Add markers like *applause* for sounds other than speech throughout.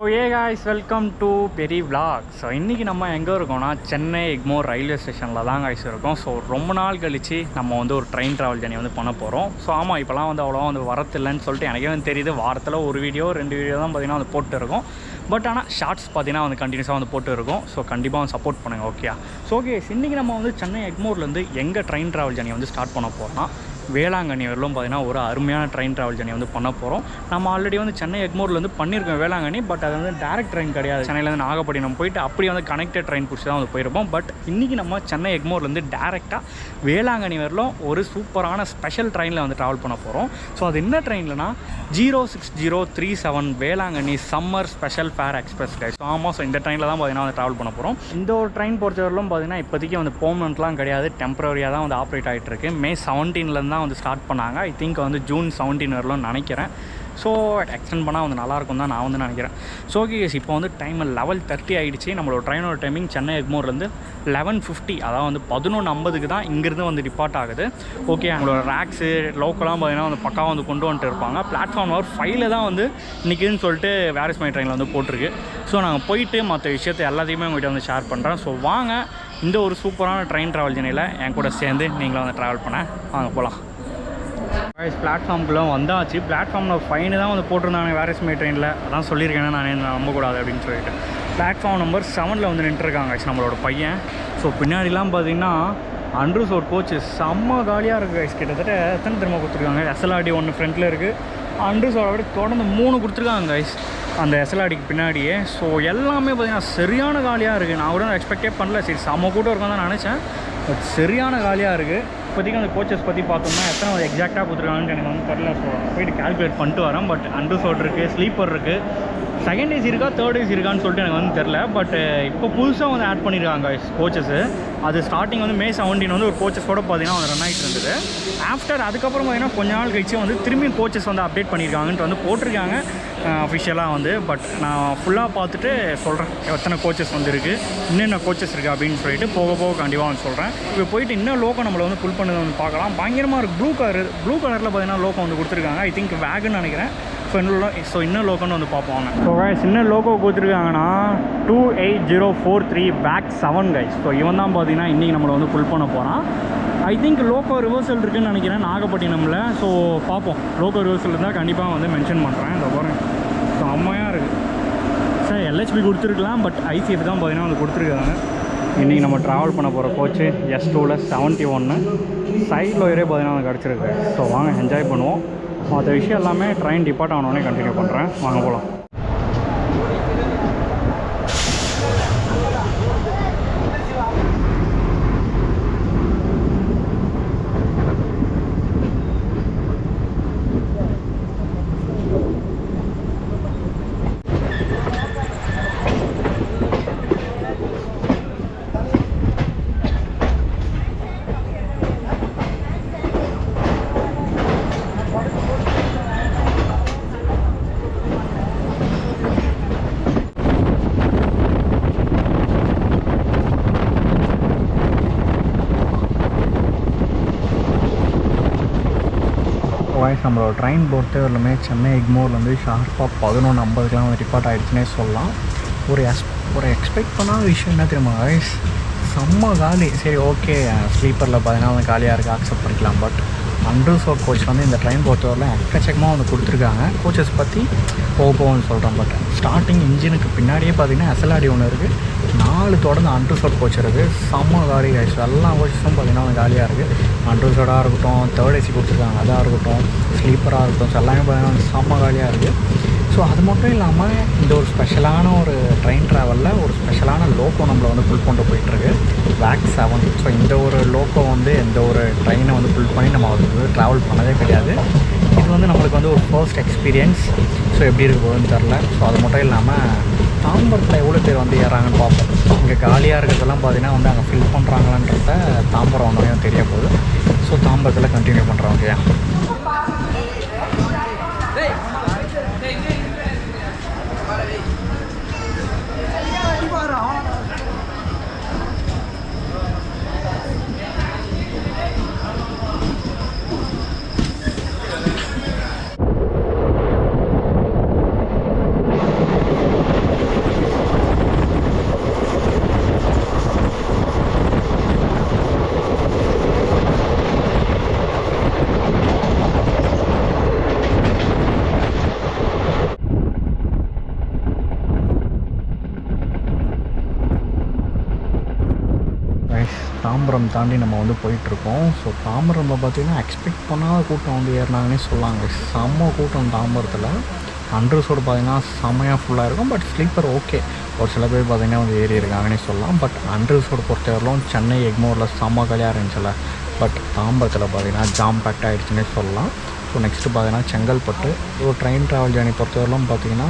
So hey guys welcome to peri vlog so இன்றைக்கி நம்ம எங்கே இருக்கோம்னா சென்னை எக்மோர் ரயில்வே ஸ்டேஷனில் தான் காய்ஸ் இருக்கோம். ஸோ ரொம்ப நாள் கழித்து நம்ம வந்து ஒரு ட்ரெயின் ட்ராவல் ஜர்னி வந்து பண்ண போகிறோம் ஸோ ஆமாம் இப்போலாம் வந்து அவ்வளோவா வந்து வரத்தில்லைன்னு சொல்லிட்டு எனக்கே வந்து தெரியுது. வாரத்தில் ஒரு வீடியோ ரெண்டு வீடியோ தான் பார்த்திங்கன்னா வந்து போட்டு இருக்கோம் பட் ஆனால் ஷார்ட்ஸ் பார்த்தீங்கன்னா வந்து கண்டினியூஸாக வந்து போட்டு இருக்கும் ஸோ கண்டிப்பாக வந்து சப்போர்ட் பண்ணுங்கள் ஓகே ஸோ ஓகே இன்றைக்கி நம்ம வந்து சென்னை எக்மோர்லேருந்து எங்கே ட்ரெயின் ட்ராவல் ஜர்னி வந்து ஸ்டார்ட் பண்ண போகிறோம்னா வேளாங்கண்ணி வரலும் பார்த்திங்கன்னா ஒரு அருமையான ட்ரெயின் ட்ராவல் ஜர்னி வந்து பண்ண போகிறோம் நம்ம ஆல்ரெடி வந்து சென்னை எக்மோர்லேருந்து பண்ணியிருக்கோம் வேளாங்கண்ணி பட் அது வந்து டேரக்ட் ட்ரெயின் கிடையாது. சென்னையிலேருந்து நாகப்பட்டினம் போயிட்டு அப்படியே வந்து கனெக்டட் ட்ரெயின் பிடிச்சி தான் வந்து போயிருப்போம். பட் இன்றைக்கி நம்ம சென்னை எக்மோர்லேருந்து டேரெக்டாக வேளாங்கண்ணி வரலும் ஒரு சூப்பரான ஸ்பெஷல் ட்ரெயினில் வந்து ட்ராவல் பண்ண போகிறோம் ஸோ அது என்ன ட்ரெயின்லனா zero six zero three seven Velankanni summer special fare express guys so ஆமாம் ஸோ இந்த ட்ரெயினில் தான் பார்த்தீங்கன்னா வந்து ட்ராவல் பண்ண போகிறோம் இந்த ஒரு ட்ரெயின் பொறுத்தவரையிலும் பார்த்தீங்கன்னா இப்போதைக்கு வந்து பெர்மனெண்ட்லாம் கிடையாது. டெம்பரரியாக தான் வந்து ஆப்ரேட் ஆகிட்டு இருக்கு. மே செவன்டீன்லேருந்து தான் வந்து ஸ்டார்ட் பண்ணாங்க. ஐ திங்க் வந்து ஜூன் செவன்டீன் வரலாம் நினைக்கிறேன். ஸோ எக்ஸ்டெண்ட் பண்ணால் வந்து நல்லாயிருக்கும் தான் நான் வந்து நினைக்கிறேன். ஸோ ஓகே இப்போ வந்து டைம் லெவல் தேர்ட்டி ஆகிடுச்சு நம்மளோட ட்ரெயினோட டைமிங் சென்னை எக்மோர்லேருந்து லெவன் ஃபிஃப்டி அதாவது வந்து பதினொன்று ஐம்பதுக்கு தான் இங்கேருந்து வந்து டிபார்ட் ஆகுது. ஓகே அவங்களோட ரேக்ஸு லோக்கலாக பார்த்தீங்கன்னா வந்து பக்காவாக வந்து கொண்டு வந்துட்டு இருப்பாங்க. பிளாட்ஃபார்ம் நம்பர் ஃபைவ்ல தான் வந்து நிற்கிதுன்னு சொல்லிட்டு வேரஸ் மை ட்ரெயினில் வந்து போட்டிருக்கு. ஸோ நாங்கள் போயிட்டு மற்ற விஷயத்தை எல்லாத்தையுமே உங்கள்கிட்ட வந்து ஷேர் பண்ணுறேன் ஸோ வாங்க இந்த ஒரு சூப்பரான ட்ரெயின் ட்ராவல் ஜர்னியில் என் கூட சேர்ந்து நீங்களும் வந்து ட்ராவல் பண்ண வாங்க போகலாம் பிளாட்ஃபார்முக்குள்ளே வந்தாச்சு. பிளாட்ஃபார்மில் ஃபைனு தான் வந்து போட்டிருந்தாங்க வேரஸ் மை ட்ரெயினில் அதான் சொல்லியிருக்கேன் நான் நம்பக்கூடாது அப்படின்னு சொல்லிட்டு. பிளாட்ஃபார்ம் நம்பர் செவனில் வந்து நின்றுருக்காங்க ஆக்சுவலி நம்மளோட பையன். ஸோ பின்னாடிலாம் பார்த்தீங்கன்னா அண்ட்ரூஸ் ஒரு கோச்சு செம்ம காலியாக இருக்குது ஐஸ் கிட்டத்தட்ட எத்தனை திரும்ப கொடுத்துருக்காங்க? எஸ்எல்ஆர்டி ஒன்று ஃப்ரண்ட்டில் இருக்குது அண்ட்ரூஸோட விட தொடர்ந்து மூணு கொடுத்துருக்காங்க கைஸ் அந்த எஸ்எல்ஆடிக்கு பின்னாடியே. ஸோ எல்லாமே பார்த்தீங்கன்னா சரியான காலியாக இருக்குது நான் கூட எக்ஸ்பெக்டே பண்ணல. சரி செம்ம கூட்டம் இருக்கும் தான் நினச்சேன். பட் சரியான காலியாக இருக்குது இப்போதைக்கு அந்த கோச்சஸ் பற்றி பார்த்தோம்னா எத்தனை எக்ஸாக்டாக கொடுத்துருக்காங்கன்னு எனக்கு வந்து தெரியல. ஸோ போயிட்டு கால்குலேட் பண்ணிட்டு வரேன். பட் அண்டர்சோட் இருக்குது ஸ்லீப்பர் இருக்குது செகண்ட் ஏசி இருக்கா தேர்ட் ஏசி இருக்கான்னு சொல்லிட்டு எனக்கு வந்து தெரில பட் இப்போ புதுசாக வந்து ஆட் பண்ணியிருக்காங்க கோச்சஸு அது ஸ்டார்டிங் வந்து மே செவன்டீன் வந்து ஒரு கோச்சஸோட பார்த்தீங்கன்னா வந்து ரன் ஆகிட்டு இருந்தது. ஆஃப்டர் அதுக்கப்புறம் பார்த்தீங்கன்னா கொஞ்ச நாள் கழிச்சு வந்து திரும்பி கோச்சஸ் வந்து அப்டேட் பண்ணியிருக்காங்கன்ட்டு வந்து போட்டிருக்காங்க அஃபிஷியலாக வந்து. பட் நான் ஃபுல்லாக பார்த்துட்டு சொல்கிறேன் எத்தனை கோச்சஸ் வந்து இருக்குது என்னென்ன கோச்சஸ் இருக்குது அப்படின்னு சொல்லிட்டு போக போக கண்டிப்பாக வந்து சொல்கிறேன் இப்போ போயிட்டு இன்னும் லோக்கம் நம்மளை வந்து ஃபுல் பண்ணதை வந்து பார்க்கலாம். பயங்கரமாக இருக்குது ப்ளூ கலர் ப்ளூ கலரில் பார்த்தீங்கன்னா லோக்கம் வந்து கொடுத்துருக்காங்க. ஐ திங்க் வேகுன்னு நினைக்கிறேன். ஸோ இன்னும் ஸோ இன்னும் லோக்கோன்னு வந்து பார்ப்போம் ஸோ கைஸ் இன்னும் லோகோ கொடுத்துருக்காங்கன்னா two eight zero four three back seven guys so இவன் தான் பார்த்தீங்கன்னா இன்றைக்கி நம்மளை வந்து ஃபுல் பண்ண போகிறான் ஐ திங்க் லோகோ ரிவர்சல் இருக்குன்னு நினைக்கிறேன் நாகப்பட்டினமில். ஸோ பார்ப்போம். லோகோ ரிவர்சல் இருந்தால் கண்டிப்பாக வந்து மென்ஷன் பண்ணுறேன் இந்த ஸோ செம்மையாக இருக்குது சார் எல்ஹெச்பி கொடுத்துருக்கலாம் பட் ஐசிஎஃப் தான் பார்த்தீங்கன்னா வந்து கொடுத்துருக்காங்க. இன்றைக்கி நம்ம ட்ராவல் பண்ண போகிற கோச்சு எஸ் டூவில் செவன்ட்டி ஒன்று சைட் லோயரே பார்த்தீங்கன்னா வந்து கிடச்சிருக்கு. ஸோ வாங்க என்ஜாய் பண்ணுவோம். மற்ற விஷயம் எல்லாமே ட்ரெயின் டிபார்ட் ஆனோடனே கண்டினியூ பண்ணுறேன் வாங்க போகலாம் வாய்ஸ் நம்மளோட ட்ரெயின் பொறுத்தவரையிலுமே சென்னை எக்மோர்லேருந்து ஷார்ப்பாக பதினொன்று ஐம்பதுக்கெலாம் வந்து டிபார்ட் ஆகிடுச்சுனே சொல்லலாம். ஒரு எஸ் ஒரு எக்ஸ்பெக்ட் பண்ணாத விஷயம் என்ன தெரியுமா வாய்ஸ் செம்ம காலி. சரி ஓகே ஸ்லீப்பரில் பார்த்தீங்கன்னா வந்து காலியாக இருக்குது அக்செப்ட் பண்ணிக்கலாம் பட் அண்டர்ஸோ கோச் வந்து இந்த ட்ரெயின் பொறுத்தவரையிலும் எக்கச்சக்கமாக வந்து கொடுத்துருக்காங்க. கோச்சஸ் பற்றி போக போகன்னு சொல்கிறேன் பட் ஸ்டார்டிங் இன்ஜினுக்கு பின்னாடியே பார்த்தீங்கன்னா எஸ்எல்ஆடி ஒன்று இருக்குது நாலு தொடர்ந்து அண்டர்சோட் கோச் இருக்குது செம்ம காலி கைஸ் எல்லா கோச்சஸும் பார்த்திங்கன்னா காலியாக இருக்குது அண்டர்சோடாக இருக்கட்டும் தேர்ட் ஏசி கொடுத்துருக்காங்க. அதாக இருக்கட்டும் ஸ்லீப்பராக இருக்கட்டும். ஸோ எல்லாமே பார்த்தீங்கன்னா செம்ம காலியாக இருக்குது ஸோ அது மட்டும் இல்லாமல் இந்த ஒரு ஸ்பெஷலான ஒரு ட்ரெயின் ட்ராவலில் ஒரு ஸ்பெஷலான லோக்கோ நம்மளை வந்து ஃபுல் கொண்டு போயிட்டுருக்கு. வேக் செவன் ஸோ இந்த ஒரு லோக்கோ வந்து எந்த ஒரு ட்ரெயினை வந்து ஃபுல் பண்ணி நம்ம வந்து ட்ராவல் பண்ணதே கிடையாது. இது வந்து நம்மளுக்கு வந்து ஒரு ஃபர்ஸ்ட் எக்ஸ்பீரியன்ஸ் ஸோ எப்படி இருக்க போகுதுன்னு தெரில ஸோ அது மட்டும் இல்லாமல் தாம்பரத்தில் எவ்வளோ பேர் வந்து ஏறாங்கன்னு பார்ப்போம். இங்கே காலியாக இருக்கிறதெல்லாம் பார்த்தீங்கன்னா வந்து அங்கே ஃபில் பண்ணுறாங்களான்றத தாம்பரம் ஒன்றையும் தெரிய போகுது. ஸோ தாம்பரத்தில் கண்டினியூ பண்ணுறோம் ஓகே தாம்பரம் தாண்டி நம்ம வந்து போயிட்டுருக்கோம். ஸோ தாம்பரமில் பார்த்தீங்கன்னா எக்ஸ்பெக்ட் பண்ணாத கூட்டம் வந்து ஏறினாங்கன்னே சொல்லாங்க. செம்ம கூட்டம் தாம்பரத்தில். அண்ட்ரஸோடு பார்த்தீங்கன்னா செம்மையாக ஃபுல்லாக இருக்கும். பட் ஸ்லீப்பர் ஓகே ஒரு சில பேர் பார்த்திங்கன்னா வந்து ஏறி இருக்காங்கன்னே சொல்லலாம். பட் அண்ட்ரஸோடு பொறுத்தவரையிலும் சென்னை எக்மோரில் செம்ம கலியாக இருந்துச்சுல்ல பட் தாம்பரத்தில் பார்த்தீங்கன்னா ஜாம் பேக்ட் ஆகிடுச்சுன்னே சொல்லலாம். ஸோ நெக்ஸ்ட்டு பார்த்தீங்கன்னா செங்கல்பட்டு. ஒரு ட்ரெயின் ட்ராவல் ஜேர்னி பொறுத்தவரையிலும் பார்த்தீங்கன்னா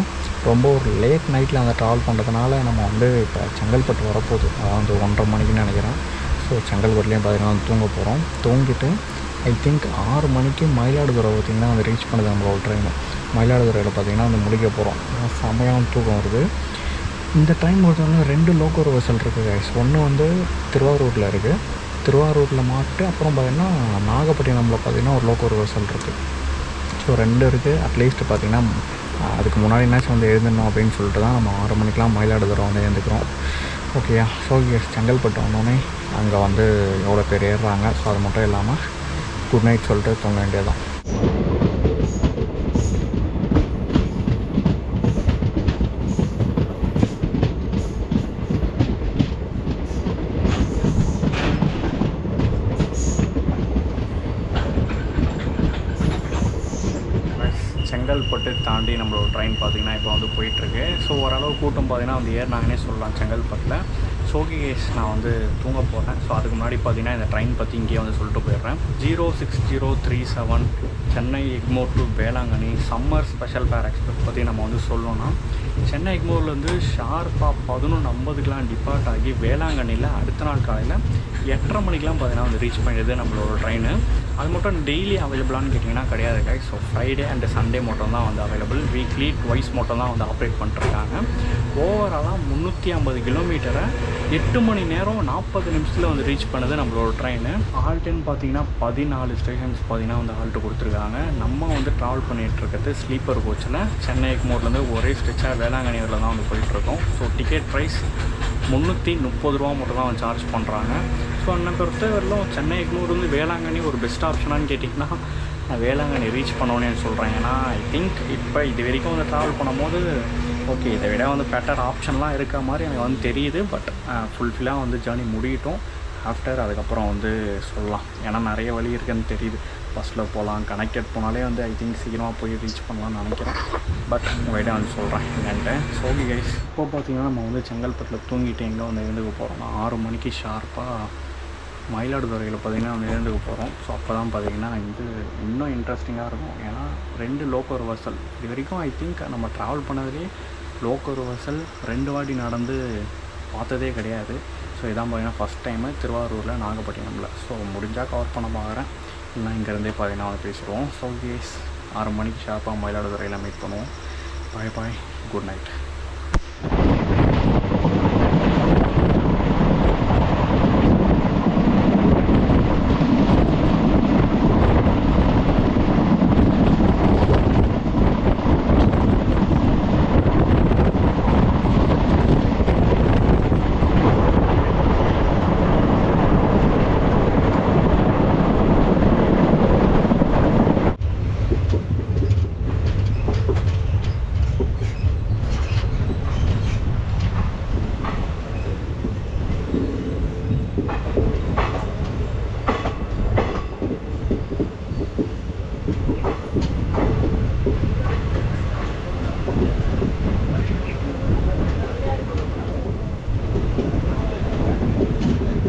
ரொம்ப ஒரு லேட் நைட்டில் அந்த ட்ராவல் பண்ணுறதுனால நம்ம வந்து இப்போ செங்கல்பட்டு வரப்போகுது. அதாவது ஒன்றரை மணிக்குன்னு நினைக்கிறேன். ஸோ செங்கல்பட்டுலேயும் பார்த்தீங்கன்னா வந்து தூங்க போகிறோம் தூங்கிட்டு ஐ திங்க் ஆறு மணிக்கு மயிலாடுதுறை பார்த்திங்கன்னா வந்து ரீச் பண்ணுது நம்மளோட ட்ரெயின் மயிலாடுதுறையில் பார்த்திங்கன்னா வந்து முடிக்க போகிறோம் செமையான தூக்கம் வருது. இந்த டைம் பார்த்தோம்னா ரெண்டு லோக்கோ வெசல் இருக்குது கைஸ் ஒன்று வந்து திருவாரூரில் இருக்குது திருவாரூரில் மாட்டு அப்புறம் பார்த்திங்கன்னா நாகப்பட்டினமில் பார்த்திங்கன்னா ஒரு லோக்கோ வெசல் இருக்குது ஸோ ரெண்டு இருக்குது அட்லீஸ்ட் பார்த்திங்கன்னா அதுக்கு முன்னாடி என்னாச்சும் வந்து எழுந்தணும் அப்படின்னு சொல்லிட்டு தான் நம்ம ஆறு மணிக்கெலாம் மயிலாடுதுறை வந்து எழுந்துக்கிறோம். ஓகேயா ஸோ செங்கல்பட்டு வந்தோடனே அங்கே வந்து எவ்வளோ பேர் ஏறுறாங்க. ஸோ அது மட்டும் இல்லாமல் குட் நைட் சொல்லிட்டு தூங்க வேண்டியதுதான் செங்கல்பட்டு தாண்டி நம்மளோட ட்ரெயின் பார்த்திங்கன்னா இப்போ வந்து போயிட்டுருக்கு ஸோ ஓரளவு கூட்டம் பார்த்திங்கன்னா வந்து ஏறினாங்கன்னே சொல்லலாம். செங்கல்பட்டில். சோகி கேஸ் நான் வந்து தூங்க போகிறேன் ஸோ அதுக்கு முன்னாடி பார்த்தீங்கன்னா இந்த ட்ரெயின் பற்றி இங்கேயே வந்து சொல்லிட்டு போயிடுறேன். Zero six zero three seven Chennai Egmore to Velankanni summer special fare express பற்றி நம்ம வந்து சொல்லணும்னா சென்னை எக்மோர்லேருந்து ஷார்ப்பாக பதினொன்று ஐம்பதுக்கெலாம் டிபார்ட் ஆகி வேளாங்கண்ணியில் அடுத்த நாள் காலையில் எட்டரை மணிக்கெலாம் பார்த்தீங்கன்னா வந்து ரீச் பண்ணிடுது நம்மளோட ட்ரெயின் அது மட்டும் டெய்லி அவைலபிளான்னு கேட்டிங்கன்னா கிடையாது guys. So Friday and Sunday மட்டும் தான் வந்து அவைலபிள் வீக்லி ட்வைஸ் மட்டும் தான் வந்து ஆப்ரேட் பண்ணிட்டுருக்காங்க ஓவராலாக முந்நூற்றி ஐம்பது கிலோமீட்டரை எட்டு மணி நேரம் நாற்பது நிமிஷத்தில் வந்து ரீச் பண்ணுது நம்மளோட ட்ரெயின் ஆல்ட்டுன்னு பார்த்தீங்கன்னா பதினாலு ஸ்டேஷன்ஸ் பார்த்தீங்கன்னா வந்து ஆல்ட்டு கொடுத்துருக்காங்க. நம்ம வந்து ட்ராவல் பண்ணிகிட்டு இருக்கிறது ஸ்லீப்பர் கோச்சில் சென்னை எக்மோர்லேருந்து ஒரே ஸ்ட்ரெச்சாக வேளாங்கண்ணி வரையில் தான் வந்து போயிட்டுருக்கோம் ஸோ டிக்கெட் ப்ரைஸ் முந்நூற்றி முப்பது ரூபா மட்டும் தான் வந்து சார்ஜ் பண்ணுறாங்க ஸோ என்னை பொறுத்தவரையிலும் சென்னை எக்மோர்லேருந்து வேளாங்கண்ணி ஒரு பெஸ்ட் ஆப்ஷனான்னு கேட்டிங்கன்னா நான் வேளாங்கண்ணி ரீச் பண்ணோன்னே சொல்கிறேன் ஏன்னா ஐ திங்க் இப்போ இது வரைக்கும் வந்து ட்ராவல் பண்ணும்போது ஓகே இதை விட வந்து பெட்டர் ஆப்ஷன்லாம் இருக்க மாதிரி எனக்கு வந்து தெரியுது பட் ஃபுல்ஃபில்லாக வந்து ஜேர்னி முடியட்டும். ஆஃப்டர் அதுக்கப்புறம் வந்து சொல்லலாம். ஏன்னா நிறைய வழி இருக்குன்னு தெரியுது. பஸ்ஸில் போகலாம் கனெக்டட் போனாலே வந்து ஐ திங்க் சீக்கிரமாக போய் ரீச் பண்ணலாம்னு நினைக்கிறேன். பட் உங்கள்கிட்ட வந்து சொல்கிறேன் என்னன்ட்டு. ஸோ கைஸ் இப்போ பார்த்தீங்கன்னா நம்ம வந்து செங்கல்பட்டில் தூங்கிட்டு எங்கே வந்து எழுந்துக்க போகிறோம் ஆறு மணிக்கு ஷார்ப்பாக மயிலாடுதுறையில் பார்த்தீங்கன்னா வந்து எழுந்துக்க போகிறோம் ஸோ அப்போ தான் பார்த்தீங்கன்னா இது இன்னும் இன்ட்ரெஸ்டிங்காக இருக்கும். ஏன்னா ரெண்டு லோக்கல் ரிவர்சல் இது வரைக்கும் ஐ திங்க் நம்ம ட்ராவல் பண்ணதுலேயே லோக்கோ ரிவர்சல் ரெண்டு வாட்டி நடந்து பார்த்ததே கிடையாது. ஸோ இதான் பார்த்தீங்கன்னா ஃபஸ்ட் டைமு திருவாரூரில் நாகப்பட்டினமில். ஸோ முடிஞ்சால் கவர் பண்ண பார்க்குறேன். இல்லை இங்கேருந்தே பார்த்தீங்கன்னா பேசுகிறோம் ஸோ கேஸ் ஆறு மணிக்கு ஷார்ப்பாக மயிலாடுதுறையில் மீட் பண்ணுவோம். Bye bye good night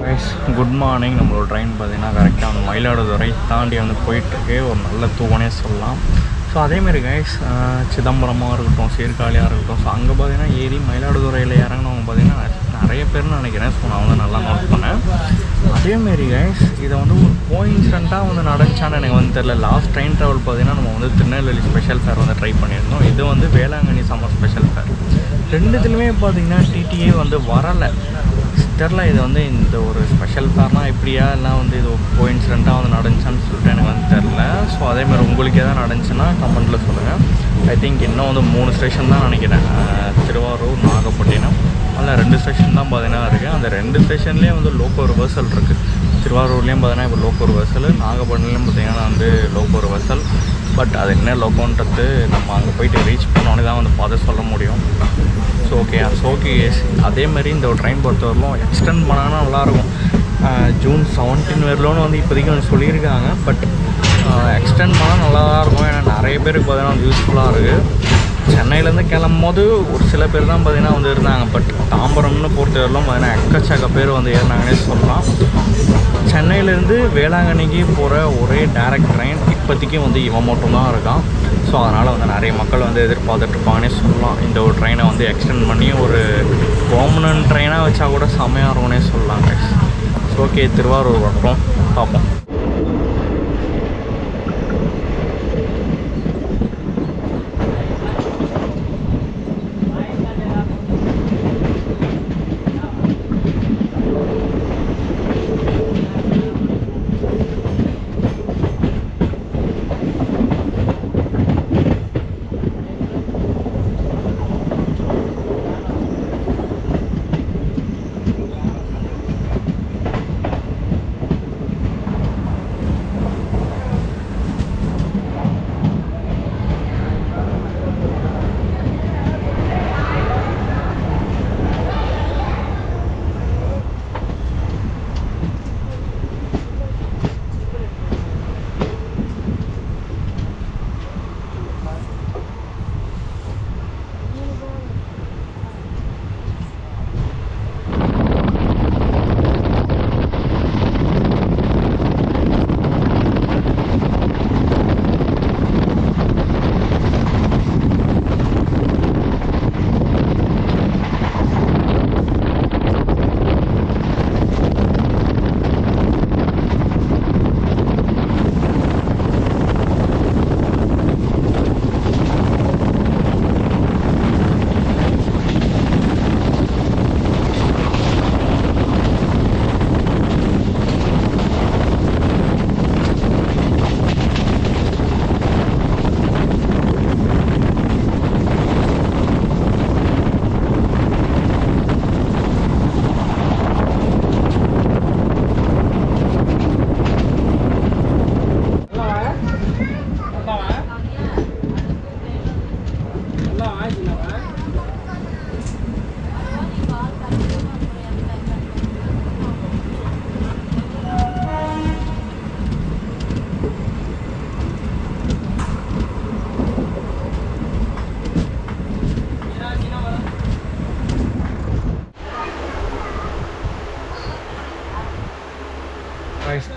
guys good morning. நம்மளோட ட்ரெயின் பார்த்தீங்கன்னா கரெக்டாக அந்த மயிலாடுதுறை தாண்டி வந்து போயிட்டுருக்கு. ஒரு நல்ல தூவனே சொல்லலாம். ஸோ அதேமாரி கைஸ் சிதம்பரமாக இருக்கட்டும் சீர்காழியாக இருக்கட்டும் ஸோ அங்கே பார்த்தீங்கன்னா ஏறி மயிலாடுதுறையில் இறங்கினவங்க பார்த்தீங்கன்னா நிறைய பேர்னு நினைக்கிறேன். ஸோ நான் வந்து நல்லா நோட் பண்ணேன். அதேமாரி கைஸ் இதை வந்து ஒரு கோயின்சிடண்ட்டாக வந்து நடந்துச்சான்னு எனக்கு வந்து தெரில லாஸ்ட் ட்ரெயின் ட்ராவல் பார்த்தீங்கன்னா நம்ம வந்து திருநெல்வேலி ஸ்பெஷல் ஃபேர் வந்து ட்ரை பண்ணியிருந்தோம். இது வந்து வேளாங்கண்ணி சம்மர் ஸ்பெஷல் ஃபேர் ரெண்டுத்துலையுமே பார்த்தீங்கன்னா டிடிஏ வந்து வரலை. தெரில இது வந்து இந்த ஒரு ஸ்பெஷல் கார்னால் எப்படியா எல்லாம் வந்து இது கோ இன்சிடெண்ட்டாக வந்து நடந்துச்சான்னு சொல்லிட்டு எனக்கு வந்து தெரில ஸோ அதேமாதிரி உங்களுக்கு எதாவது நடந்துச்சுன்னா கமெண்ட்டில் சொல்லுங்கள் ஐ திங்க் இன்னும் வந்து மூணு ஸ்டேஷன் தான் நினைக்கிறேன். திருவாரூர் நாகப்பட்டினம். அதில் ரெண்டு ஸ்டேஷன் தான் பார்த்தீங்கன்னா இருக்குது அந்த ரெண்டு ஸ்டேஷன்லேயும் வந்து லோக்கோ ரிவர்சல் இருக்குது திருவாரூர்லேயும் பார்த்தீங்கன்னா இப்போ லோக்கோ ரிவர்சல் நாகப்பட்டினம்லேயும் பார்த்தீங்கன்னா வந்து லோக்கோ ரிவர்சல் பட் அது என்ன லோக்கோன்றது நம்ம அங்கே போயிட்டு ரீச் பண்ணோன்னே தான் வந்து பார்த்து சொல்ல முடியும். ஓகே ஸோ ஓகே அதே மாதிரி இந்த ட்ரெயின் பொறுத்தவரையிலும் எக்ஸ்டெண்ட் பண்ணாங்கன்னா நல்லாயிருக்கும். ஜூன் செவன்டீன் வரலோன்னு வந்து இப்போதைக்கு வந்து சொல்லியிருக்காங்க. பட் எக்ஸ்டெண்ட் பண்ணால் நல்லா தான் இருக்கும் ஏன்னா நிறைய பேருக்கு பார்த்தீங்கன்னா வந்து யூஸ்ஃபுல்லாக இருக்குது சென்னையிலேருந்து கிளம்பும் போது ஒரு சில பேர் தான் பார்த்திங்கன்னா வந்து இருந்தாங்க. பட் தாம்பரம்னு பொறுத்தவரையிலும் பார்த்தீங்கன்னா எக்கச்சக்க பேர் வந்து ஏறினாங்கன்னே சொல்லலாம். சென்னையிலேருந்து வேளாங்கண்ணிக்கு போகிற ஒரே டேரக்ட் ட்ரெயின் இப்போதைக்கு வந்து இவன் மட்டும்தான் இருக்கான். ஸோ அதனால் வந்து நிறைய மக்கள் வந்து எதிர்பார்த்துட்ருப்பாங்கன்னே சொல்லலாம். இந்த ஒரு ட்ரெயினை வந்து எக்ஸ்டெண்ட் பண்ணி ஒரு பெர்மனன்ட் ட்ரெயினாக வச்சா கூட செம்மையாக இருக்கும்னே சொல்லலாம் ஸோ ஓகே திருவாரூர் வரட்டும் பார்ப்போம்.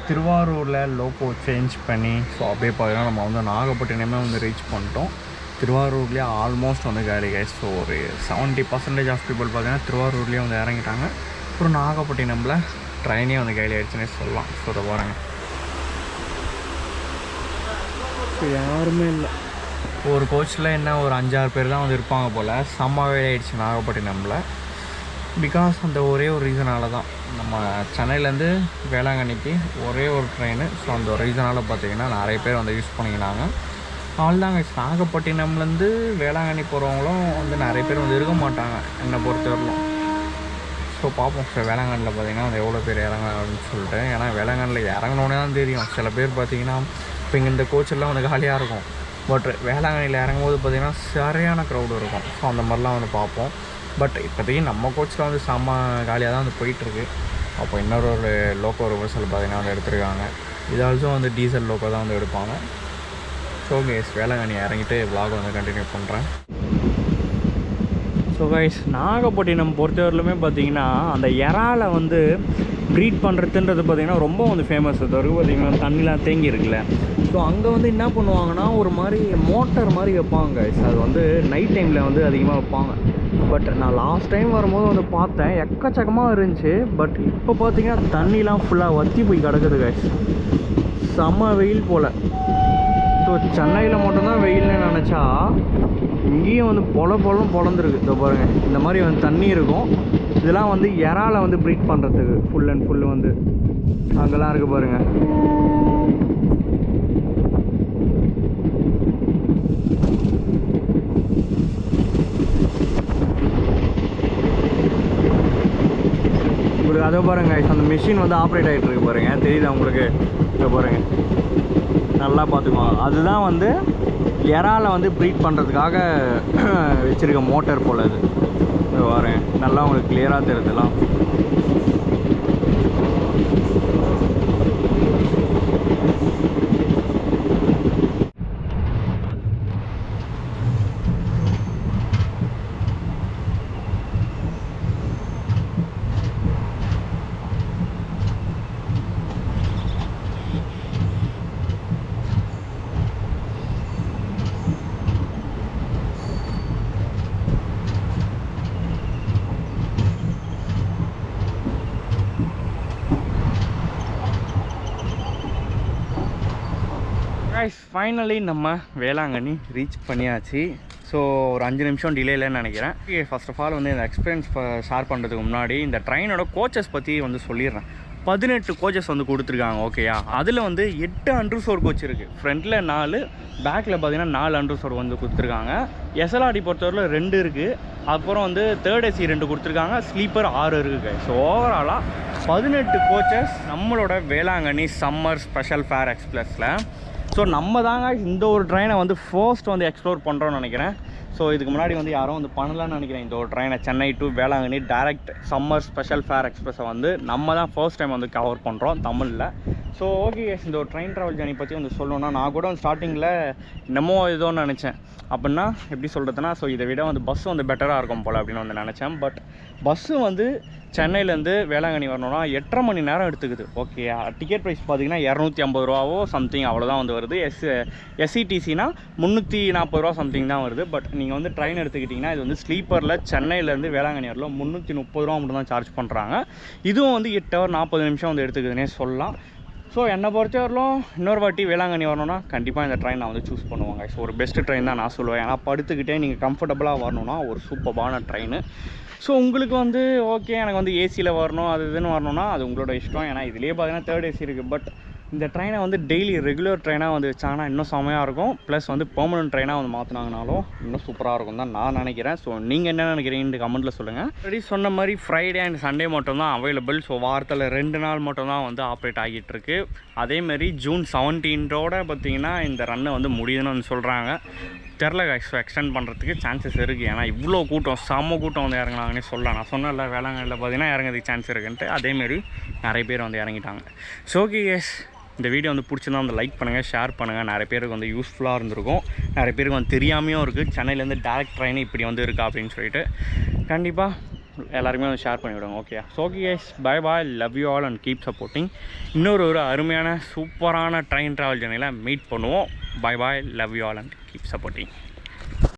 திருவாரூரில் லோகோ சேஞ்ச் பண்ணி ஸோ அப்படியே பார்த்தீங்கன்னா நம்ம வந்து நாகப்பட்டினமே வந்து ரீச் பண்ணிட்டோம். திருவாரூர்லேயே ஆல்மோஸ்ட் வந்து காலி கைஸ் ஸோ ஒரு செவன்ட்டி பர்சன்டேஜ் ஆஃப் பீப்புள் பார்த்தீங்கன்னா திருவாரூர்லேயே வந்து இறங்கிட்டாங்க. அப்புறம் நாகப்பட்டினமில் ட்ரெயினே வந்து காலி ஆயிடுச்சுன்னே சொல்லலாம். ஸோ அதை பாருங்க. ஸோ யாருமே இல்லை. ஒரு கோச்சில் என்ன ஒரு அஞ்சாறு பேர் தான் வந்து இருப்பாங்க போல். செம்ம வேலையாயிடுச்சு நாகப்பட்டினமில். பிகாஸ் அந்த ஒரே ஒரு ரீசனால தான் நம்ம சென்னையிலேருந்து வேளாங்கண்ணிக்கு ஒரே ஒரு ட்ரெயின் ஸோ அந்த ரீசனால் பார்த்தீங்கன்னா நிறைய பேர் வந்து யூஸ் பண்ணிக்கினாங்க. அவ்வளோதாங்க நாகப்பட்டினம்லேருந்து வேளாங்கண்ணி போகிறவங்களும் வந்து நிறைய பேர் வந்து இருக்க மாட்டாங்க என்னை பொறுத்தவரையிலும். ஸோ பார்ப்போம் சார் வேளாங்கண்ணியில் பார்த்தீங்கன்னா வந்து எவ்வளோ பேர் இறங்குறாங்கன்னு சொல்லிட்டு. ஏன்னா வேளாங்கண்ணியில் இறங்கினோடனே தான் தெரியும். சில பேர் பார்த்தீங்கன்னா இப்போ இங்கே இந்த கோச்செல்லாம் வந்து காலியாக இருக்கும். பட் வேளாங்கண்ணியில் இறங்கும்போது பார்த்திங்கன்னா சரியான க்ரௌடு இருக்கும். ஸோ அந்த மாதிரிலாம் வந்து பார்ப்போம் பட் இப்போதைக்கு நம்ம கோச்சில் வந்து செம்ம காலியாக தான் வந்து போயிட்டுருக்கு. அப்போ இன்னொரு ஒரு லோக்கோ ரிவர்சல் பார்த்தீங்கன்னா வந்து எடுத்திருக்காங்க. இது ஆல்சோ வந்து டீசல் லோக்கோ தான் வந்து எடுப்பாங்க. ஸோ கைஸ் வேளாங்கண்ணி இறங்கிட்டு விலாக் வந்து கண்டினியூ பண்ணுறேன் ஸோ கைஸ் நாகப்பட்டினம் பொறுத்தவரையிலுமே பார்த்தீங்கன்னா அந்த இறால வந்து ப்ரீட் பண்ணுறதுன்றது பார்த்திங்கன்னா ரொம்ப வந்து ஃபேமஸ் இது வரைக்கும் பார்த்தீங்கன்னா தண்ணிலாம் தேங்கி இருக்குல்ல ஸோ அங்கே வந்து என்ன பண்ணுவாங்கன்னா ஒரு மாதிரி மோட்டர் மாதிரி வைப்பாங்க அது வந்து நைட் டைமில் வந்து அதிகமாக வைப்பாங்க. பட் நான் லாஸ்ட் டைம் வரும்போது வந்து பார்த்தேன். எக்கச்சக்கமாக இருந்துச்சு. பட் இப்போ பார்த்தீங்கன்னா தண்ணிலாம் ஃபுல்லாக வற்றி போய் கிடக்குது கைஸ் செம்ம வெயில் போல். ஸோ சென்னையில் மட்டும்தான் வெயில்னு நினச்சா இங்கேயும் வந்து பொல பொலம் பொழந்துருக்கு இதோ பாருங்கள் இந்த மாதிரி வந்து தண்ணி இருக்கும். இதெல்லாம் வந்து இறால வந்து ப்ரீட் பண்ணுறதுக்கு ஃபுல் அண்ட் ஃபுல்லு வந்து. அங்கெல்லாம் இருக்குது பாருங்கள் அதை பாருங்க அந்த மிஷின் வந்து ஆப்ரேட் ஆகிட்டு இருக்கு பாருங்க. தெரியுதா உங்களுக்கு? இதை பாருங்க. நல்லா பார்த்துக்குவோம் அதுதான் வந்து இறால வந்து ப்ரீட் பண்ணுறதுக்காக *coughs* வச்சுருக்க மோட்டர் போல் அது இதை நல்லா உங்களுக்கு கிளியராக தெரியுதுலாம் கைஸ் ஃபைனலி நம்ம வேளாங்கண்ணி ரீச் பண்ணியாச்சு. ஸோ ஒரு அஞ்சு நிமிஷம் டிலேலன்னு நினைக்கிறேன். ஃபர்ஸ்ட் ஆஃப் ஆல் வந்து இந்த எக்ஸ்பீரியன்ஸ் ஷேர் பண்ணுறதுக்கு முன்னாடி இந்த ட்ரெயினோட கோச்சஸ் பற்றி வந்து சொல்லிடுறேன். பதினெட்டு கோச்சஸ் வந்து கொடுத்துருக்காங்க ஓகேயா அதில் வந்து எட்டு அண்ட்ரூசோர் கோச் இருக்குது ஃப்ரண்ட்டில் நாலு பேக்கில் பார்த்தீங்கன்னா நாலு அண்ட்ரூசோர் வந்து கொடுத்துருக்காங்க. எஸ்எல்ஆர்டி பொறுத்தவரையில் ரெண்டு இருக்குது அப்புறம் வந்து தேர்ட் ஏசி ரெண்டு கொடுத்துருக்காங்க. ஸ்லீப்பர் ஆறு இருக்குது ஸோ ஓவராலாக பதினெட்டு கோச்சஸ் நம்மளோட வேளாங்கண்ணி சம்மர் ஸ்பெஷல் ஃபேர் எக்ஸ்பிரஸில் ஸோ நம்ம தாங்க இந்த ஒரு ட்ரெயினை வந்து ஃபர்ஸ்ட் வந்து எக்ஸ்ப்ளோர் பண்ணுறோம்னு நினைக்கிறேன். ஸோ இதுக்கு முன்னாடி வந்து யாரும் வந்து பண்ணலாம்னு நினைக்கிறேன் இந்த ஒரு ட்ரெயினை Chennai to Velankanni direct summer special fare எக்ஸ்பிரஸை வந்து நம்ம தான் ஃபர்ஸ்ட் டைம் வந்து கவர் பண்ணுறோம் தமிழில். ஸோ ஓகே இந்த ஒரு ட்ரெயின் ட்ராவல் ஜேர்னி பற்றி வந்து சொல்லணும்னா நான் கூட ஸ்டார்டிங்கில் என்னமோ ஏதோன்னு நினச்சேன். அப்படின்னா எப்படி சொல்கிறதுனா ஸோ இதை விட வந்து பஸ் வந்து பெட்டராக இருக்கும் போல் அப்படின்னு வந்து நினச்சேன். பட் பஸ்ஸு வந்து சென்னையிலேருந்து வேளாங்கண்ணி வரணும்னா எட்டரை மணி நேரம் எடுத்துக்குது. ஓகே டிக்கெட் ப்ரைஸ் பார்த்தீங்கன்னா இரநூத்தி ஐம்பது ரூபாவோ சம்திங் அவ்வளோதான் வந்து வருது. எஸ் எஸ்சிடிசினா முந்நூற்றி நாற்பது ரூபா சம்திங் தான் வருது. பட் நீங்கள் வந்து ட்ரெயின் எடுத்துக்கிட்டிங்கன்னா இது வந்து ஸ்லீப்பரில் சென்னையிலேருந்து வேளாங்கண்ணி வரல முந்நூற்றி முப்பது ரூபா மட்டும் தான் சார்ஜ் பண்ணுறாங்க இதுவும் வந்து எட்டு ஹவர் நாற்பது நிமிஷம் வந்து எடுத்துக்குதுன்னே சொல்லலாம். ஸோ என்னை பொறுத்த வரலும் இன்னொரு வாட்டி வேளாங்கண்ணி வரணும்னா கண்டிப்பாக இந்த ட்ரெயின் நான் வந்து சூஸ் பண்ணுவாங்க ஸோ ஒரு பெஸ்ட் ட்ரெயின் தான் நான் சொல்லுவேன். ஏன்னா படுத்துக்கிட்டே நீங்கள் கம்ஃபர்டபுளாக வரணும்னா ஒரு சூப்பரான ட்ரெயின் ஸோ உங்களுக்கு வந்து ஓகே எனக்கு வந்து ஏசியில் வரணும் அது இதுன்னு வரணும்னா அது உங்களோட இஷ்டம். ஏன்னா இதுலேயே பார்த்தீங்கன்னா தேர்ட் ஏசி இருக்குது பட் இந்த ட்ரெயினை வந்து டெய்லி ரெகுலர் ட்ரெயினாக வந்து வச்சாங்கன்னா இன்னும் செமையாக இருக்கும். ப்ளஸ் வந்து பெர்மனன்ட் ட்ரெயினாக வந்து மாற்றினாங்கனாலும் இன்னும் சூப்பராக இருக்கும் தான் நான் நினைக்கிறேன். ஸோ நீங்கள் என்ன நினைக்கிறீங்கன்னு கமெண்ட்டில் சொல்லுங்கள் ஆல்ரெடி சொன்ன மாதிரி ஃப்ரைடே அண்ட் சண்டே மட்டும் தான் அவைலபிள் ஸோ வாரத்தில் ரெண்டு நாள் மட்டும் தான் வந்து ஆப்ரேட் ஆகிட்டு இருக்கு அதேமாரி ஜூன் செவன்டீனோட பார்த்தீங்கன்னா இந்த ரன்னை வந்து முடியுதுன்னு வந்து சொல்கிறாங்க தெரில எக்ஸ்டெண்ட் பண்ணுறதுக்கு சான்சஸ் இருக்குது ஏன்னா இவ்வளோ கூட்டம் செம்ம கூட்டம் வந்து இறங்குனாங்கன்னே சொல்லலாம். நான் சொன்னேன்ல வேளாங்கண்ணியில் பார்த்தீங்கன்னா இறங்குறதுக்கு சான்ஸ் இருக்குன்ட்டு. அதேமாரி நிறைய பேர் வந்து இறங்கிட்டாங்க. ஸோ ஓகே எஸ் இந்த வீடியோ வந்து பிடிச்சிருந்தா வந்து லைக் பண்ணுங்கள் ஷேர் பண்ணுங்கள் நிறைய பேருக்கு வந்து யூஸ்ஃபுல்லாக இருந்திருக்கும். நிறைய பேருக்கு வந்து தெரியாமையும் இருக்குது சென்னையிலேருந்து டேரக்ட் ட்ரெயின் இப்படி வந்து இருக்கா அப்படின்னு சொல்லிட்டு. கண்டிப்பாக எல்லாருக்குமே வந்து ஷேர் பண்ணிவிடுங்க okay so okay guys bye bye love you all and keep supporting இன்னொரு ஒரு அருமையான சூப்பரான ட்ரெயின் ட்ராவல் ஜர்னியில் மீட் பண்ணுவோம். Bye bye love you all and keep supporting